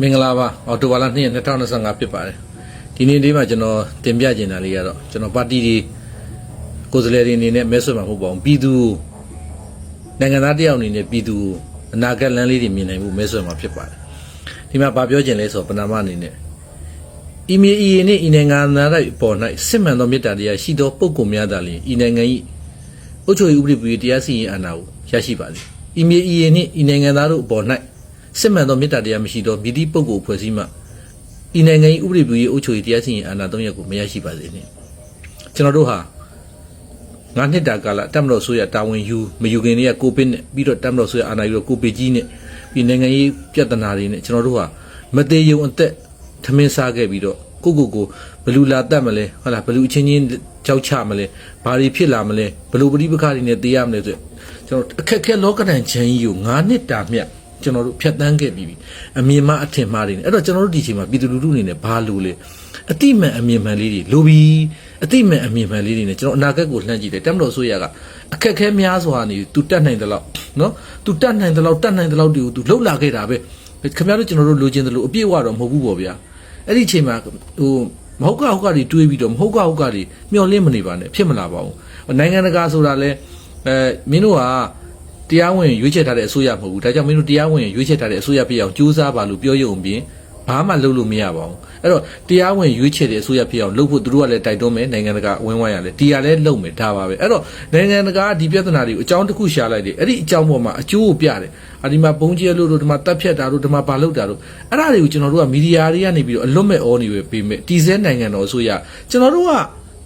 မင်္ဂလာပါအော်တိုဘာလ2ရက်2025ဖြစ်ပါတယ်ဒီနေ့လေးမှာကျွန်တော်တင်ပြချင်တာလေးကတော့ကျွန်တော်ပါတီတွေကိုယ်စားလှယ်တွေအနေနဲ့မဲဆွယ်မှာမဟုတ်ပါဘူးပြည်သူနိုင်ငံသားတယောက်အနေနဲ့ပြည်သူအနာဂတ်လမ်းလေးတွေမြင်နိုင်မှုမဲဆွယ်မှာဖြစ်ပါတယ်ဒီမှာဗာပြောချင်လဲဆိုတော့ပဏာမအနေနဲ့အီမီအီနဲ့ဤနိုင်ငံသားတွေပေါ်၌စစ်မှန်သောမေတ္တာတရားရှိသောပုဂ္ဂိုလ်များသာလျှင်ဤနိုင်ငံ၏အုပ်ချုပ်ရေးဥပဒေပြုရေးတရားစီရင်အာဏာကိုရရှိပါသည်အီမီအီနှင့်ဤနိုင်ငံသားတို့အပေါ်၌ စစ်မှန်သောမေတ္တာတရားမရှိသောမြည်သည့်ပုဂ္ဂိုလ်ဖွဲ့စည်းမှဤနိုင်ငံ၏ဥပဒေပြုရေးအုပ်ချုပ်ရေးတရားစီရင်အာဏာသုံးရပ်ကိုမရရှိပါစေနှင့်ကျွန်တော်တို့ဟာငါနှစ်တာကာလတက်မတော်ဆိုရတာဝန်ယူမယူခင်တည်းကကိုပစ်နဲ့ပြီးတော့တက်မတော်ဆိုရအာဏာယူတော့ကိုပစ်ကြီးနဲ့ပြီးနိုင်ငံရေးပြဿနာတွေနဲ့ကျွန်တော်တို့ဟာမသေးယုံအသက်ထမင်းစားခဲ့ပြီးတော့ကိုကိုကိုဘလူလာတတ်မလဲဟုတ်လားဘလူအချင်းချင်းကြောက်ချမလဲဘာတွေဖြစ်လာမလဲဘလူပရိပခါတွေနဲ့တေးရမလဲဆိုကျွန်တော်အခက်ခဲလောကဒဏ်ချမ်းကြီးကို9နှစ်တာမြတ် ကျွန်တော်တို့ဖြတ်တန်းခဲ့ပြီးပြီအမြင်မှအထင်မှားတွေနဲ့အဲ့တော့ကျွန်တော်တို့ဒီချိန်မှာပြည်သူလူထုအနေနဲ့ဘာလို့လဲအတိမှန်အမြင်မှန်လေးတွေလိုပြီးအတိမှန်အမြင်မှန်လေးတွေနဲ့ကျွန်တော်အနာဂတ်ကိုလှမ်းကြည့်တယ်တက်မလို့ဆိုရကအခက်ခဲများစွာနေသူတတ်နိုင်တယ်လို့နော်သူတတ်နိုင်တယ်လို့တတ်နိုင်တယ်လို့တူသူလှုပ်လာခဲ့တာပဲခင်ဗျားတို့ကျွန်တော်တို့လိုချင်တယ်လို့အပြည့်အဝတော့မဟုတ်ဘူးပေါ့ဗျာအဲ့ဒီချိန်မှာဟိုမဟုတ်ကဟုတ်ကတွေတွေးပြီးတော့မဟုတ်ကဟုတ်ကတွေမျောလင့်မနေပါနဲ့ဖြစ်မလာပါဘူးနိုင်ငံတကာဆိုတာလဲအဲမင်းတို့က တရားဝင်ရွေးချယ်ထားတဲ့အစိုးရမဟုတ်ဘူးဒါကြောင့်မင်းတို့တရားဝင်ရွေးချယ်ထားတဲ့အစိုးရဖြစ်အောင်ကြိုးစားပါလို့ပြောရုံပြင်ဘာမှလုပ်လို့မရပါဘူးအဲ့တော့တရားဝင်ရွေးချယ်တဲ့အစိုးရဖြစ်အောင်လုပ်ဖို့သူတို့ကလည်းတိုက်တွန်းမယ်နိုင်ငံတကာအဝန်းဝိုင်းရလဲဒီရလဲလုပ်မယ်ဒါပါပဲအဲ့တော့နိုင်ငံတကာကဒီပြဿနာတွေကိုအကြောင်းတစ်ခုရှာလိုက်တယ်အဲ့ဒီအကြောင်းပေါ်မှာအကျိုးကိုပြတယ်အဒီမှာဘုံကျဲလို့တို့ဒီမှာတက်ဖြတ်တာတို့ဒီမှာဘာလုပ်တာတို့အဲ့ဒါတွေကိုကျွန်တော်တို့ကမီဒီယာတွေကနေပြီးတော့အလွတ်မဲ့အောနေပဲပေးမယ်တီစဲနိုင်ငံတော်အစိုးရကျွန်တော်တို့က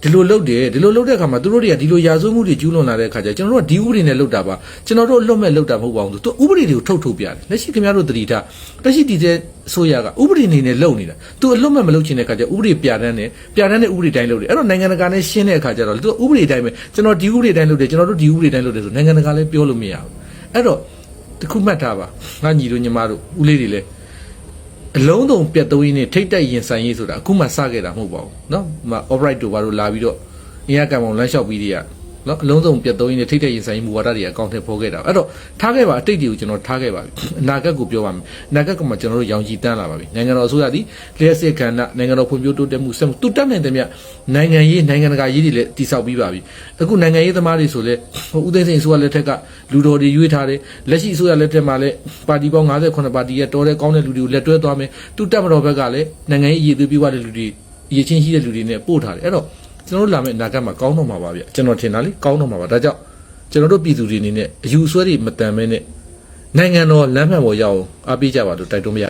ဒီလိုလုပ်တယ်ဒီလိုလုပ်တဲ့အခါမှာသူတို့တွေကဒီလိုရာဇဝမှုတွေကျူးလွန်လာတဲ့အခါကျကျွန်တော်တို့ကဒီဥပဒေနဲ့လုပ်တာပါကျွန်တော်တို့အလွတ်မဲ့လုပ်တာမဟုတ်ပါဘူးသူဥပဒေတွေကိုထုတ်ထုတ်ပြတယ်လက်ရှိခင်ဗျားတို့တတိထားလက်ရှိဒီတဲ့အစိုးရကဥပဒေအနေနဲ့လုပ်နေတာသူအလွတ်မဲ့မလုပ်ချင်တဲ့အခါကျဥပဒေပြတန်းတယ်ပြတန်းတဲ့ဥပဒေတိုင်းလုပ်တယ်အဲ့တော့နိုင်ငံတကာနဲ့ရှင်းတဲ့အခါကျတော့သူဥပဒေတိုင်းပဲကျွန်တော်ဒီဥပဒေတိုင်းလုပ်တယ်ကျွန်တော်တို့ဒီဥပဒေတိုင်းလုပ်တယ်ဆိုနိုင်ငံတကာလည်းပြောလို့မရဘူးအဲ့တော့တခုမှတ်ထားပါငါညီတို့ညီမတို့ဦးလေးတွေလည်း အလုံးစုံပြတ်သွင်းနေထိတ်တက်ရင်ဆိုင်ရေးဆိုတာအခုမှစခဲ့တာမဟုတ်ပါဘူးเนาะဟို operate တို့ဘာလို့လာပြီးတော့အင်ရကံပေါင်းလမ်းလျှောက်ပြီးတည်းက နော်အလုံးစုံပြတ်သုံးရင်းနဲ့ထိတ်တဲ့ရင်ဆိုင်မူဝါဒတွေအကောင့်ထဲပေါ်ခဲ့တာအဲ့တော့ထားခဲ့ပါအတိတ်တွေကိုကျွန်တော်ထားခဲ့ပါပြီအနာဂတ်ကိုပြောပါမယ်အနာဂတ်ကမှကျွန်တော်တို့ရောင်ကြည်တန်းလာပါပြီနိုင်ငံတော်အစိုးရသည်လျှက်စစ်ခန္ဓာနိုင်ငံတော်ဖွံ့ဖြိုးတိုးတက်မှုစက်မှုတူတက်နိုင်တဲ့မြနိုင်ငံရေးနိုင်ငံတကာရေးတွေလည်းတည်ဆောက်ပြီးပါပြီအခုနိုင်ငံရေးသမားတွေဆိုလဲဟိုဦးသိန်းစိန်အစိုးရလက်ထက်ကလူတော်တွေရွေးထားတယ်လက်ရှိအစိုးရလက်ထက်မှာလည်းပါတီပေါင်း58ပါတီရဲ့တော်တဲ့ကောင်းတဲ့လူတွေကိုလက်တွဲသွားမယ်တူတက်မတော်ဘက်ကလည်းနိုင်ငံရေးအရေးသွေးပြီးွားတဲ့လူတွေအရေးချင်းရှိတဲ့လူတွေနဲ့ပို့ထားတယ်အဲ့တော့ ကျွန်တော်တို့လာမယ့်အနာဂတ်မှာကောင်းတော့မှာပါဗျကျွန်တော်ထင်တာလေကောင်းတော့မှာပါဒါကြောင့်ကျွန်တော်တို့ပြည်သူတွေအနေနဲ့အယူဆွဲတွေမတန်မဲနဲ့နိုင်ငံတော်လမ်းမှန်ပေါ်ရအောင်အားပေးကြပါလို့တိုက်တွန်းမရ